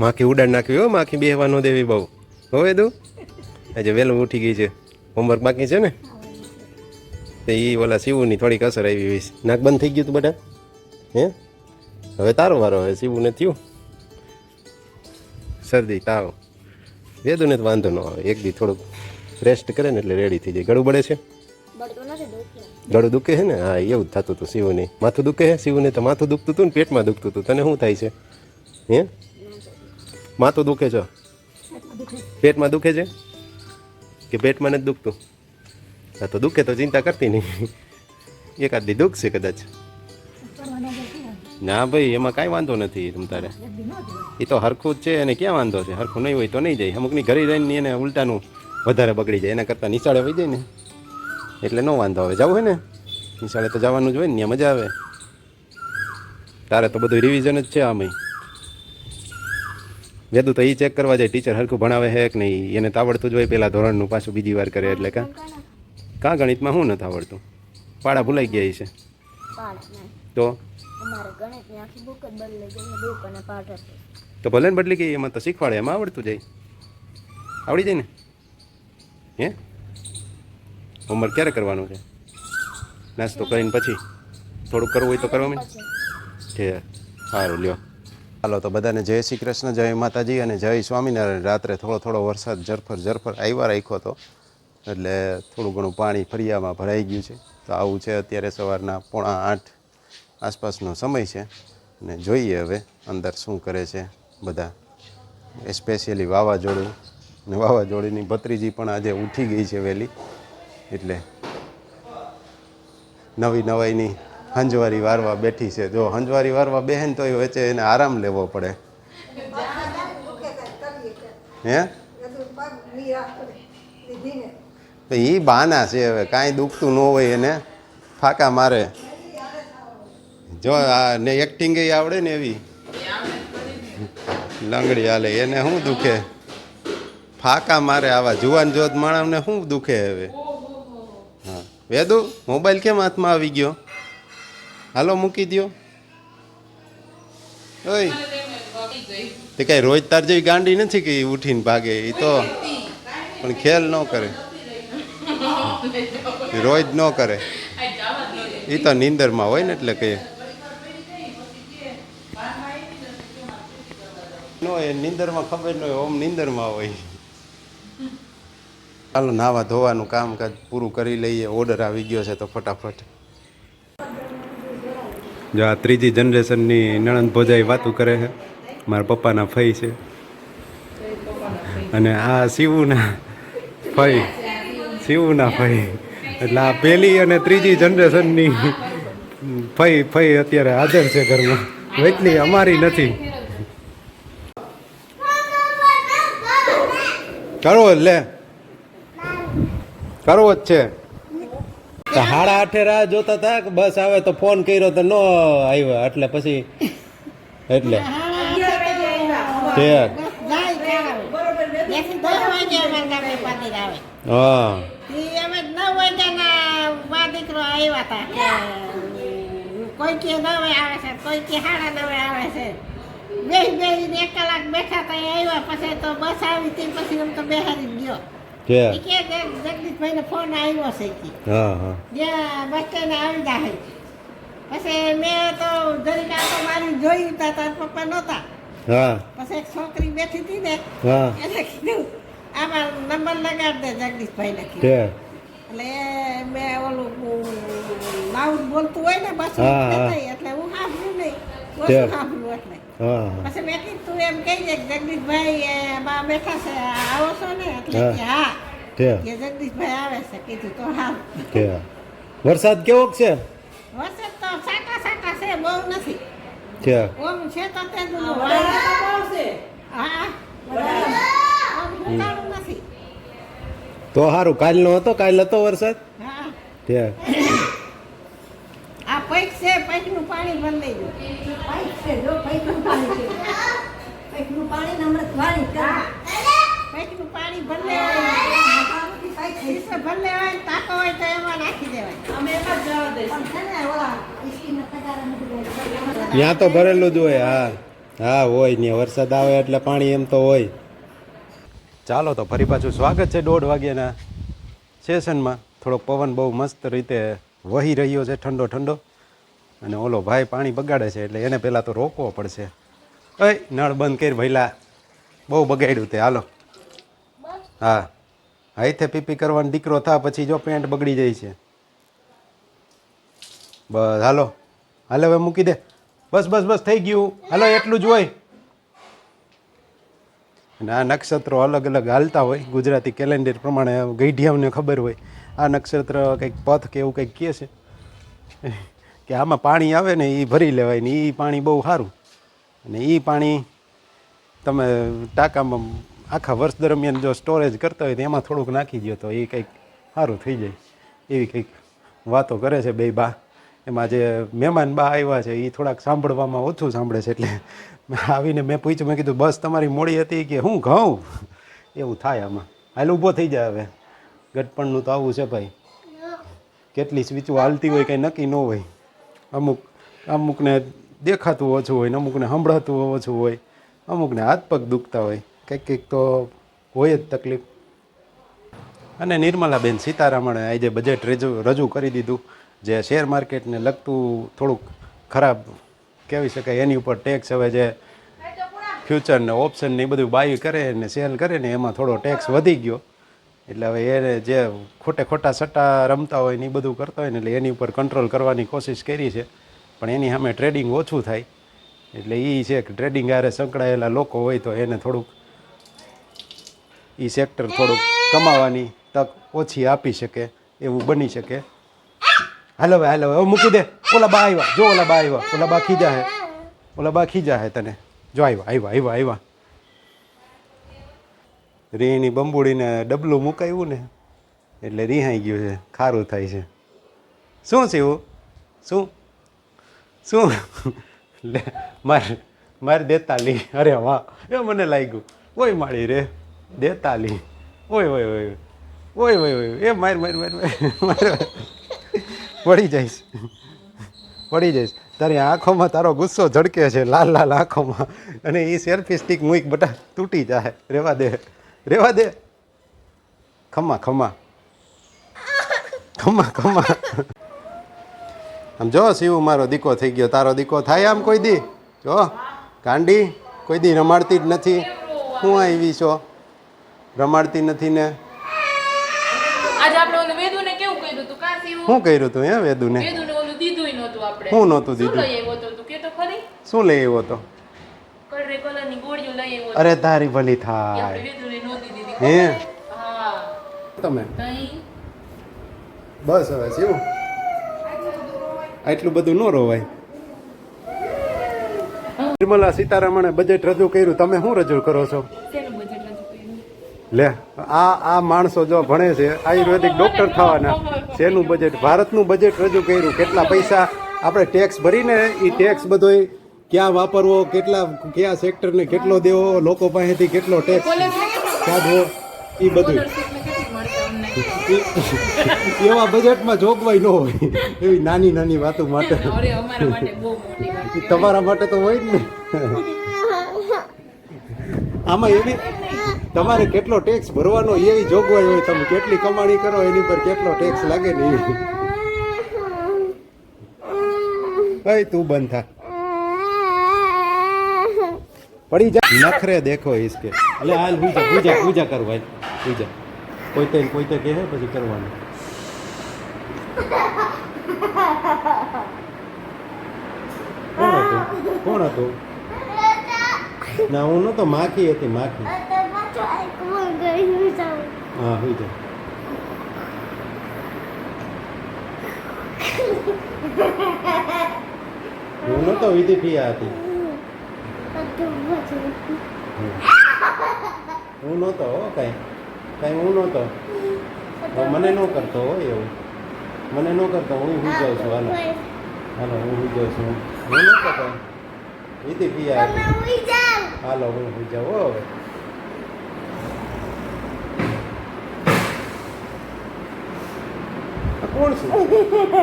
માખી ઉડાડ નાખ્યું હો માખી બેહવા ન દેવી બહુ. હવે તું આજે વહેલું ઉઠી ગઈ છે. હોમવર્ક બાકી છે ને? તો એ ઓલા શિવુની થોડીક અસર આવી છે. નાક બંધ થઈ ગયું તું બધા હે? હવે તારો વારો હવે શિવુને થયું. શરદી તાવ. વેદુને તો વાંધો ન આવે. એક દી થોડુંક રેસ્ટ કરે ને એટલે રેડી થઈ જાય. ગળું બળે છે? ગળું દુખે છે ને? હા એવું જ થતું હતું શિવને. માથું દુખે છે? શિવને તો માથું દુખતું હતું ને પેટમાં દુખતું હતું. તને શું થાય છે? હે? માથું દુખે છે? પેટમાં દુખે છે? કે પેટમાં નથી દુખતું? હા તો દુખે તો ચિંતા કરતી નહીં. એકાદ દી દુખશે કદાચ. ના ભાઈ, એમાં કાંઈ વાંધો નથી તમ તારે. એ તો હરખું જ છે અને ક્યાં વાંધો છે? હરખું નહીં હોય તો નહીં જાય. અમુકની ઘરે રહીને એને ઉલટાનું વધારે બગડી જાય. એના કરતાં નિશાળે વહી જાય ને. એટલે નો વાંધો આવે. જવું હોય ને? નિશાળે તો જવાનું જ હોય ને, ત્યાં મજા આવે. તારે તો બધું રિવિઝન જ છે આમાં વેદું તો એ ચેક કરવા જાય ટીચર હરખું ભણાવે છે કે નહીં? એને તાવડતું આવડતું જ હોય પેલા ધોરણનું પાછું બીજી વાર કરે એટલે કાં? કાં ગણિતમાં શું નથી આવડતું? પાડા ભૂલાઈ ગયા છે તો તો ભલે ને બદલી ગઈ એમાં તો શીખવાડે એમાં આવડતું જાય. આવડી જાય ને? હે? હોમવર્ક ક્યારે કરવાનું છે? નાસ્તો કરીને પછી? થોડુંક કરવું હોય તો કરવા મને સારું લ્યો. હાલો, તો બધાને જય શ્રી કૃષ્ણ, જય માતાજી અને જય સ્વામિનારાયણ. રાત્રે થોડો થોડો વરસાદ ઝરફર ઝરફર આવ્યા રાખ્યો હતો એટલે થોડું ઘણું પાણી ફરિયામાં ભરાઈ ગયું છે. તો આવું છે અત્યારે સવારના પોણા આઠ આસપાસનો સમય છે. અને જોઈએ હવે અંદર શું કરે છે બધા. સ્પેશિયલી વાવાઝોડું વાવાઝોડીની ભત્રીજી પણ આજે ઉઠી ગઈ છે વહેલી. એટલે નવી નવાઈની હંજવારી વારવા બેઠી છે. જો હંજવારી વારવા બેહેન તો વચ્ચે એને આરામ લેવો પડે. હે? તો એ બહાના છે હવે. કાંઈ દુખતું ન હોય એને. ફાકા મારે. જો આ ને એક્ટિંગ આવડે ને એવી. લંગડી હાલે. એને શું દુખે? ફાકા મારે આવા જુવાન જોત માણસને શું દુખે હવે? હા. વેદુ, મોબાઈલ કેમ હાથમાં આવી ગયો? હાલો, મૂકી દ્યો. ઓય. તે કઈ રોજ તાર જેવી ગાંડી નથી કે ઉઠીને ભાગે એ તો પણ ખેલ ન કરે. રોજ ન કરે. એ તો નીંદરમાં હોય ને એટલે કે ન એ નીંદરમાં ખબર ન હોય, ઓમ નીંદરમાં હોય. ચાલો નાવા ધોવાનું કામકાજ પૂરું કરી લઈએ, ઓર્ડર આવી ગયો છે તો ફટાફટ. જો આ ત્રીજી જનરેશનની નણંદ ભોજાઈ વાતું કરે છે, મારા પપ્પાના ફઈ છે. અને આ શિવના ફઈ શિવના ફઈ. એટલે આ પહેલી અને ત્રીજી જનરેશનની ફઈ ફઈ અત્યારે હાજર છે ઘરમાં. એટલી અમારી નથી. કરવો જ લે. કરવો જ છે. હાડા આઠે રાહ જોતા હતા કે બસ આવે તો ફોન કર્યો તો ન આવ્યો. એટલે પછી એટલે. હા. કોઈ કે નવે આવે છે કોઈ કે હાડા નવે આવે છે. બે બે એક કલાક બેઠા તા આવ્યા પછી તો બસ આવી હતી પછી એમ તો બેહારી ગયો. કે? ફોન આવ્યો છે કે હા હા. જ્યાં બસ સ્ટેન્ડ આવી જાય પછી મેં તો જરીક આટો મારી જોયું તા તાર પપ્પા નહોતા. હા. પછી એક છોકરી બેઠી હતી ને હા. એને કીધું આમાં નંબર લગાડ દે જગદીશભાઈને. ઠીક એટલે મેં ઓલું લાઉડ બોલતું હોય ને બસ એટલે પછી મેં કીધું તું એમ કહી દે જગદીશભાઈ બા બેઠા છે આવો છો ને? એટલે હા. કે હા. ઠીક કે જગદીશભાઈ આવે છે કીધું તો હા. વરસાદ કેવો છે? વરસાદ તો સાટા સાટા છે બહુ નથી. ઓમ છે તો તે હા. નથી. તો સારું કાલનો હતો કાલ હતો વરસાદ? હા. પૈક છે પૈકનું પાણી બંધ ગયું પૈક છે જો પાઇપનું પાણી છે. પાઇપનું પાણી ને અમૃત વાણી કરા. પૈકનું પાણી પાઇપ છે ઈસો ભલે તાકો હોય તો એમાં નાખી દેવાય. અમે એમાં જ જવા દઈશું. છે ને ઓલા ત્યાં તો ભરેલું જ હોય હા હા હોય ને વરસાદ આવે એટલે પાણી એમ તો હોય. ચાલો તો ફરી પાછું સ્વાગત છે દોઢ વાગ્યાના સેશનમાં થોડોક પવન બહુ મસ્ત રીતે વહી રહ્યો છે ઠંડો ઠંડો અને ઓલો ભાઈ પાણી બગાડે છે એટલે એને પહેલાં તો રોકવો પડશે. અય નળ બંધ કરી ભૈલા બહુ બગાડ્યું તે, હાલો. હા. હાઈથે પીપી કરવાનો દીકરો થા, પછી જો પેન્ટ બગડી જાય છે. બસ, હાલો. હાલો, હવે મૂકી દે. બસ બસ બસ, થઈ ગયું. હાલો, એટલું જ હોય. અને આ નક્ષત્રો અલગ અલગ હાલતા હોય. ગુજરાતી કેલેન્ડર પ્રમાણે ગઈઢિયાઓને ખબર હોય. આ નક્ષત્ર કંઈક પથ કે એવું કંઈક કહે છે. કે આમાં પાણી આવે ને એ ભરી લેવાય ને એ પાણી બહુ સારું. અને એ પાણી તમે ટાંકામાં આખા વર્ષ દરમિયાન જો સ્ટોરેજ કરતા હોય તો એમાં થોડુંક નાખી દો તો એ કંઈક સારું થઈ જાય. એવી કંઈક વાતો કરે છે બે બા. એમાં જે મહેમાન બા આવ્યા છે એ થોડાક સાંભળવામાં ઓછું સાંભળે છે એટલે આવીને મેં પૂછ્યું, મેં કીધું, બસ તમારી મોડી હતી કે હું ઘઉં? એવું થાય આમાં. હાલ ઊભો થઈ જાય હવે. ગટપણનું તો આવું છે ભાઈ. કેટલી સ્વીચો હાલતી હોય કંઈ નક્કી ન હોય. અમુક, અમુકને દેખાતું ઓછું હોય ને અમુકને સંભળાતું ઓછું હોય, અમુકને હાથ પગ દુખતા હોય, કંઈક કંઈક તો હોય જ તકલીફ. અને નિર્મલાબેન સીતારામણે આજે બજેટ રજૂ રજૂ કરી દીધું જે શેર માર્કેટને લગતું થોડુંક ખરાબ કહેવી શકાય, એની ઉપર ટેક્સ હવે જે ફ્યુચરને ઓપ્શનને એ બધું બાય કરે ને સેલ કરે ને એમાં થોડો ટેક્સ વધી ગયો. એટલે હવે એને જે ખોટે ખોટા સટ્ટા રમતા હોય ને એ બધું કરતા હોય ને એટલે એની ઉપર કંટ્રોલ કરવાની કોશિશ કરી છે. પણ એની સામે ટ્રેડિંગ ઓછું થાય. એટલે એ છે કે ટ્રેડિંગ આરે સંકળાયેલા લોકો હોય તો એને થોડુંક એ સેક્ટર થોડુંક કમાવાની તક ઓછી આપી શકે, એવું બની શકે. હાલો હવે હાલો હવે મૂકી દે. ઓલા બા આવ્યા જો ઓલા બા આવ્યા ઓલા બા ખીજા હે. ઓલા બા ખીજા હે તને. જો આવ્યા આવ્યા આવ્યા આવ્યા રીની બંબુડીને ડબલું મુકાયું ને, એટલે રિહાઈ ગયું છે, ખારું થાય છે. શું છે શું? શું? લે, મારે મારે દેતાલી. અરે વાહ, એ મને લાગ્યું. ઓય માળી રે, દેતાલી. ઓય ઓય ઓય ઓય ઓય ઓય એ માર માર માર માર પડી જઈશ. પડી જઈશ. તારી આંખોમાં તારો ગુસ્સો ઝડકે છે, લાલ લાલ આંખોમાં. અને એ સેલ્ફી સ્ટિક મૂક, બટા તૂટી જાય. રેવા દે. રેવા દે. ખમા ખમા ખમા ખમા આમ જો શિવ મારો દીકો થઈ ગયો તારો દીકો થાય આમ કોઈ દી? જો કાંડી કોઈ દી રમાડતી જ નથી. હું આવી છો? રમાડતી નથી ને? શું કર્યું તું? હે વેદુને? શું નહોતું દીધું? શું લઈ આવ્યો તો? અરે તારી ભલી થાય. હે? તમે? બસ હવે શું આટલું બધું ન રોવાય. નિર્મલા સીતારામણે બજેટ રજૂ કર્યું. તમે શું રજૂ કરો છો? લે આ આ માણસો જો ભણે છે આયુર્વેદિક ડોક્ટર થવાના. શેનું બજેટ ભારતનું બજેટ રજૂ કર્યું. કેટલા પૈસા? આપણે ટેક્સ ભરીને એ ટેક્સ બધોય ક્યાં વાપરવો? કેટલા કયા સેક્ટરને કેટલો દેવો? લોકો પાસેથી કેટલો ટેક્સ કાઢવો એ બધું. એવા બજેટમાં જોગવાઈ ન હોય એવી નાની નાની વાતો માટે. અરે અમારા માટે બહુ મોટી વાત ઈ તમારા માટે તો હોય જ ને. આમાં એવી તમારે કેટલો ટેક્સ ભરવાનો એવી જોગવાઈ હોય તમે કેટલી કમાણી કરો એની પર કેટલો ટેક્સ લાગે ને એ ભાઈ તું બંધ થા. પડી જાય. નખરે દેખો ઈસકે એટલે હાલ, પૂજા પૂજા પૂજા કરવા પૂજા. કોઈ તો કોઈ તો કહે, પછી કરવાનું. કોણ હતું? કોણ હતું? ના, હું નતો, માખી હતી, માખી. હા હોય જાય હું નતો વિધિ પિયા હતી. હું નહોતો હો કાંઈ. કાંઈ હું નહોતો. મને ન કરતો હોય એવું. મને ન કરતો હું હું જાઉં છું હાલો. હાલો હું હું જાઉં છું. હું નહોતો કરતો? એથી પિયા હાલો હું હું જાઉં હો હવે. આ કોણ છું?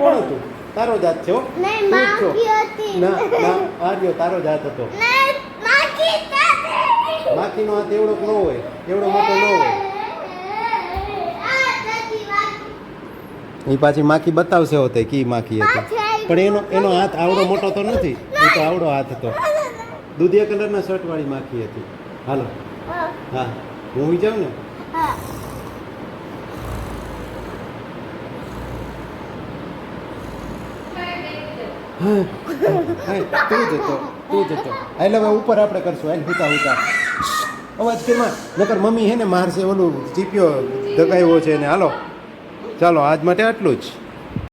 કોણ હતું? તારો જાત છે હો. ના ના આર્યો તારો જાત હતો. માખીનો હાથ એવડો ન હોય એવડો મોટો ન હોય એ પાછી માખી બતાવશે હોતે કી માખી હતી પણ એનો એનો હાથ આવડો મોટો તો નથી એ તો આવડો હાથ હતો દૂધિયા કલરના શર્ટ વાળી માખી હતી હાલો હા હું હોઈ જાઉં ને હા, તું જતો તું જતો એટલે હવે ઉપર આપણે કરશું. હાલ હુતા હુતા. અવાજ કેમાં? નકર મમ્મી હે ને મારશે ઓલું ચીપ્યો દગાવ્યો છે ને. હાલો. ચાલો, આજ માટે આટલું જ.